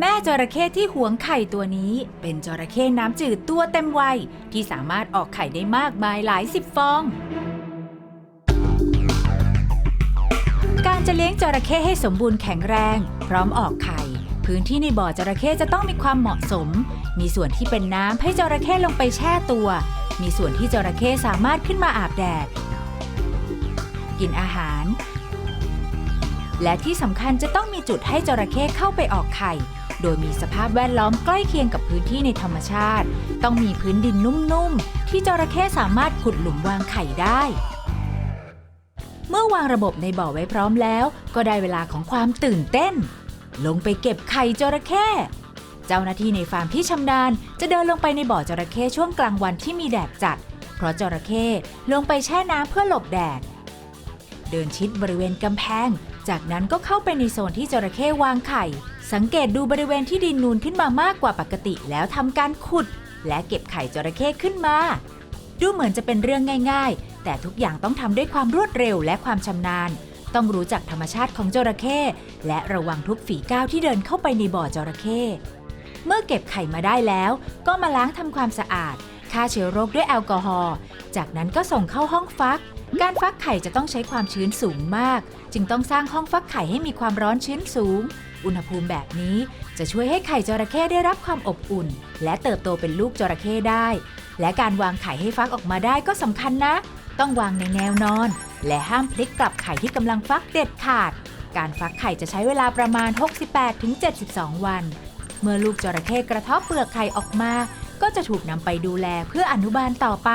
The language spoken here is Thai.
แม่จระเข้ที่หวงไข่ตัวนี้ เป็นจระเข้น้ำจืดตัวเต็มวัยที่สามารถออกไข่ได้มากมายหลายสิบฟอง การจะเลี้ยงจระเข้ให้สมบูรณ์แข็งแรง พร้อมออกไข่ พื้นที่ในบ่อจระเข้จะต้องมีความเหมาะสม มีส่วนที่เป็นน้ำให้จระเข้ลงไปแช่ตัว มีส่วนที่จระเข้สามารถขึ้นมาอาบแดด กินอาหารและที่สำคัญจะต้องมีจุดให้จระเข้เข้าไปออกไข่ โดยมีสภาพแวดล้อมใกล้เคียงกับพื้นที่ในธรรมชาติ ต้องมีพื้นดินนุ่มๆ ที่จระเข้สามารถขุดหลุมวางไข่ได้ เมื่อวางระบบในบ่อไว้พร้อมแล้ว ก็ได้เวลาของความตื่นเต้น ลงไปเก็บไข่จระเข้เจ้าหน้าที่ในฟาร์มที่ชำนาญจะเดินลงไปในบ่อจระเข้ช่วงกลางวันที่มีแดดจัด เพราะจระเข้ลงไปแช่น้ำเพื่อหลบแดด เดินชิดบริเวณกำแพง จากนั้นก็เข้าไปในโซนที่จระเข้วางไข่ สังเกตดูบริเวณที่ดินนูนขึ้นมามากกว่าปกติแล้วทำการขุด และเก็บไข่จระเข้ขึ้นมา ดูเหมือนจะเป็นเรื่องง่าย ๆ แต่ทุกอย่างต้องทำด้วยความรวดเร็วและความชำนาญ ต้องรู้จักธรรมชาติของจระเข้และระวังทุกฝีก้าวที่เดินเข้าไปในบ่อจระเข้เมื่อเก็บไข่มาได้แล้ว ก็มาล้างทำความสะอาดฆ่าเชื้อโรคด้วยแอลกอฮอล์จากนั้นก็ส่งเข้าห้องฟัก การฟักไข่จะต้องใช้ความชื้นสูงมาก จึงต้องสร้างห้องฟักไข่ให้มีความร้อนชื้นสูง อุณหภูมิแบบนี้จะช่วยให้ไข่จระเข้ได้รับความอบอุ่น และเติบโตเป็นลูกจระเข้ได้ และการวางไข่ให้ฟักออกมาได้ก็สำคัญนะ ต้องวางในแนวนอน และห้ามพลิกกลับไข่ที่กำลังฟักเด็ดขาด การฟักไข่จะใช้เวลาประมาณ 68-72 วัน เมื่อลูกจระเข้กระเทบเปลือกไข่ออกมา ก็จะถูกนำไปดูแลเพื่ออนุบาลต่อไป